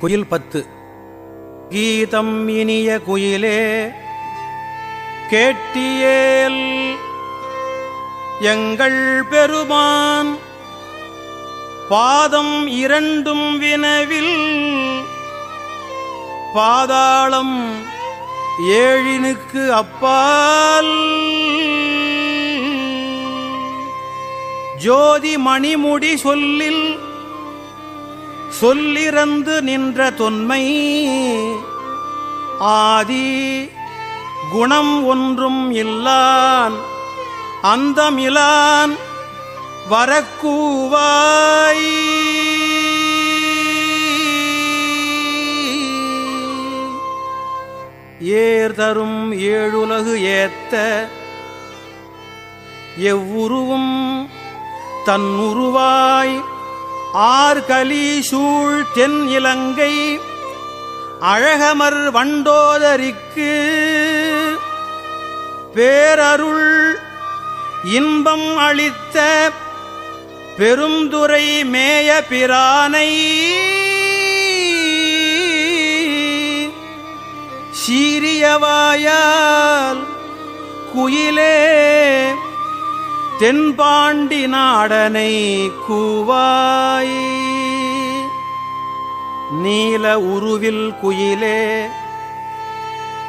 குயில் பத்து. கீதம் இனிய குயிலே கேட்டியேல் எங்கள் பெருமான் பாதம் இரண்டும் வினவில் பாதாளம் ஏழினுக்கு அப்பால். ஜோதி மணிமுடி சொல்லில் சொல்லிறந்து நின்ற தொன்மை. ஆதி குணம் ஒன்றும் இல்லான் அந்தமிலான் வரக்கூவாய். ஏர் தரும் ஏழுலகு ஏத்த எவ்வுருவும் தன்னுருவாய். ஆர்கலி சூழ் தென் இலங்கை அழகமர் வண்டோதரிக்கு பேரருள் இன்பம் அளித்த பெருந்துரை மேய பிரானை சீரியவாயால் குயிலே தென்பாண்டி நாடனை கூவாய். நீல உருவில் குயிலே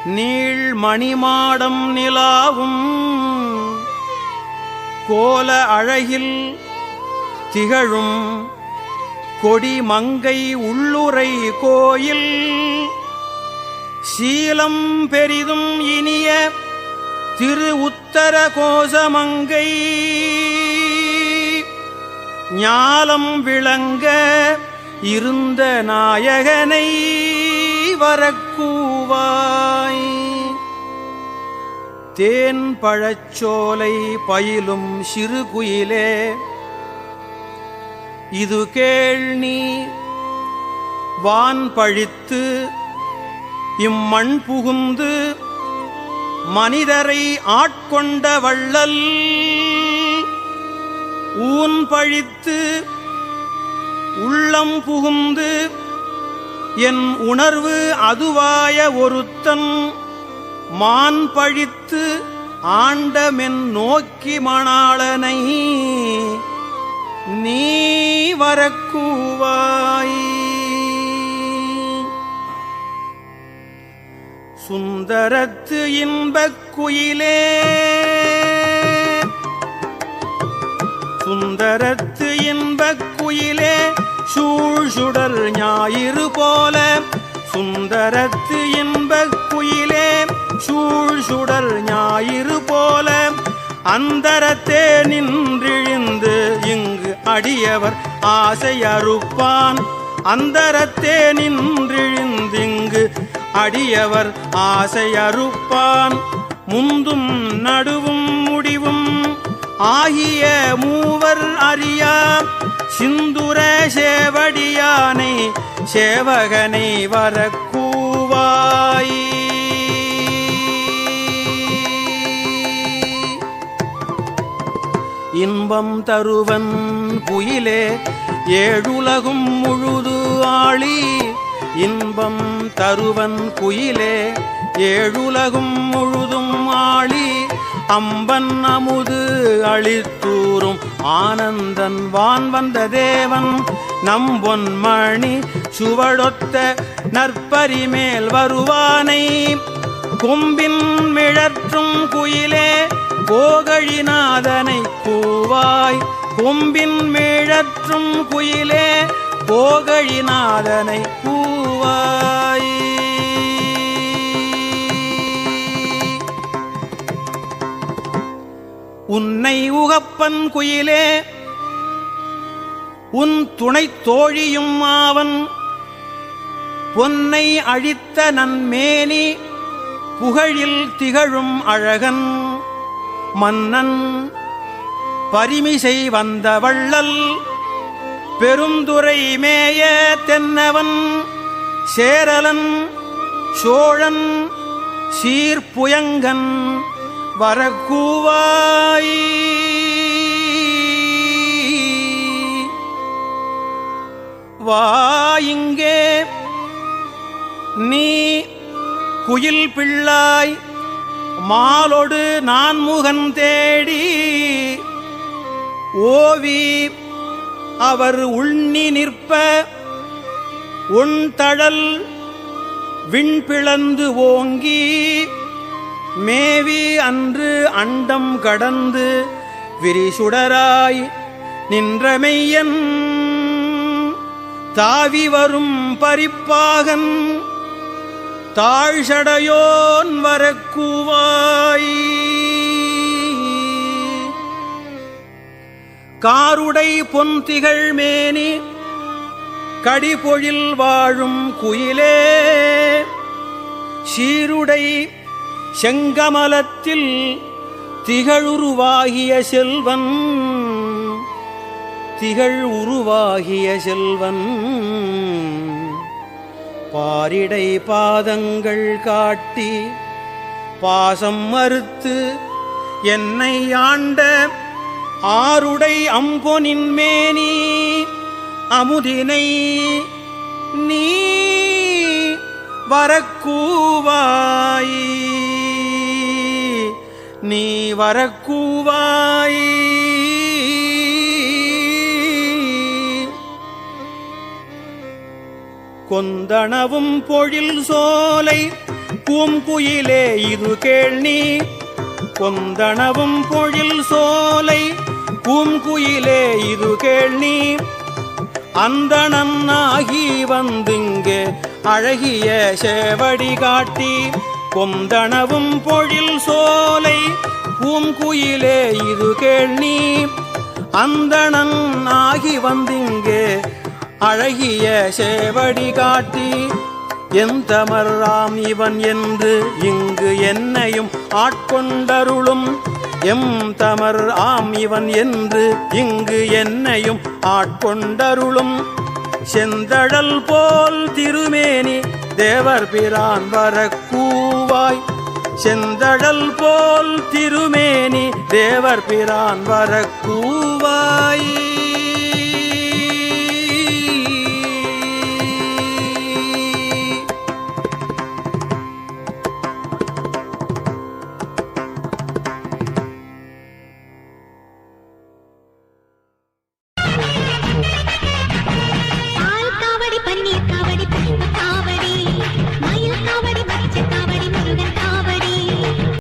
நீள் மணிமாடம் நிலாவும். கோல அழகில் திகழும் கொடி மங்கை உள்ளுரை கோயில். சீலம் பெரிதும் இனிய திரு உத்தர கோசமங்கை ஞாலம் விளங்க இருந்த நாயகனை வரக்கூவாய். தேன் பழச்சோலை பயிலும் சிறு குயிலே இது கேள் நீ வான் பழித்து இம்மண் புகுந்து மனிதரை ஆட்கொண்ட வள்ளல் ஊன் பழித்து உள்ளம் புகுந்து என் உணர்வு அதுவாய ஒருத்தன் மான் பழித்து ஆண்டமென் நோக்கி மணாளனை நீ வரக்கூவாயே. சுந்தரத்து இன்பக் குயிலே. சுந்தரத்து இன்பக் குயிலே சூழ்சுடர் ஞாயிறு போல. சுந்தரத்து இன்பக் குயிலே சூழ்சுடர் ஞாயிறு போல. அந்தரத்தே நின்றிழிந்து இங்கு அடியவர் ஆசை அறுப்பான். அந்தரத்தே நின்றிழிந்திங்கு அடியவர் ஆசை அறுப்பான். முந்தும் நடுவும் முடிவும் ஆகிய மூவர் அறியா சிந்துர சேவடியானை சேவகனை வரக்கூவாய். இன்பம் தருவன் குயிலே ஏழுலகும் முழுது ஆளி இன்பம் தருவன் குயிலே ஏழுலகும் முழுதும் ஆளி அம்பன் அமுது அளித்தூரும் ஆனந்தன் வான் வந்த தேவன். நம்பொன்மணி சுவடொத்த நற்பரிமேல் வருவானை கொம்பின் மிழற்றும் குயிலே கோகழிநாதனை பூவாய் கொம்பின் மிழற்றும் குயிலே கோகழிநாதனை கூவாய். உன்னை உகப்பன் குயிலே உன் துணை தோழியும் ஆவன். பொன்னை அழித்த நன்மேனி புகழில் திகழும் அழகன். மன்னன் பரிமிசை வந்த வள்ளல் பெருந்துரை மேய தென்னவன் சேரலன் சோழன் சீர்புயங்கன் வரக்கூவாய். வாயிங்கே நீ குயில் பிள்ளாய் மாலொடு நான்முகன் தேடி ஓவி அவர் உண்ணி நிற்ப உன் தழல் விண்பிளந்து ஓங்கி மேவி அன்று அண்டம் கடந்து விரிசுடராய் நின்றமெய்யன் தாவி வரும் பரிப்பாகன் தாழ்சடையோன் வரக்கூவாய். காருடை பொன்திகள் மேனி கடிபொழில் வாழும் குயிலே. சீருடை செங்கமலத்தில் திகழுருவாகிய செல்வன் திகழ் உருவாகிய செல்வன். பாரிடை பாதங்கள் காட்டி பாசம் மறுத்து என்னை ஆண்ட ஆருடை அம்பொனின் மேனி அமுதினை நீ வரக்கூவாய். நீ வரக்கூவாய். கொந்தனவும் பொழில் சோலை பூங்குயிலே இது கேள் நீ. கொந்தனவும் பொழில் சோலை பூங்குயிலே இது கேள் நீ அந்தணன் ஆகி வந்துங்கே அழகிய சேவடி காட்டி. கொந்தனவும் பொழில் சோலை பூங்குயிலே இது கேள் நீ அந்தணன் ஆகி வந்திங்கே அழகிய சேவடி காட்டி. எந்தமர்ராம் இவன் என்று இங்கு என்னையும் ஆட்கொண்டருளும். எம் தமர் ஆம் இவன் என்று இங்கு என்னையும் ஆட்கொண்டருளும். செந்தழல் போல் திருமேனி தேவர் பிரான் வரக்கூவாய். செந்தழல் போல் திருமேனி தேவர் பிரான் வரக்கூவாய்.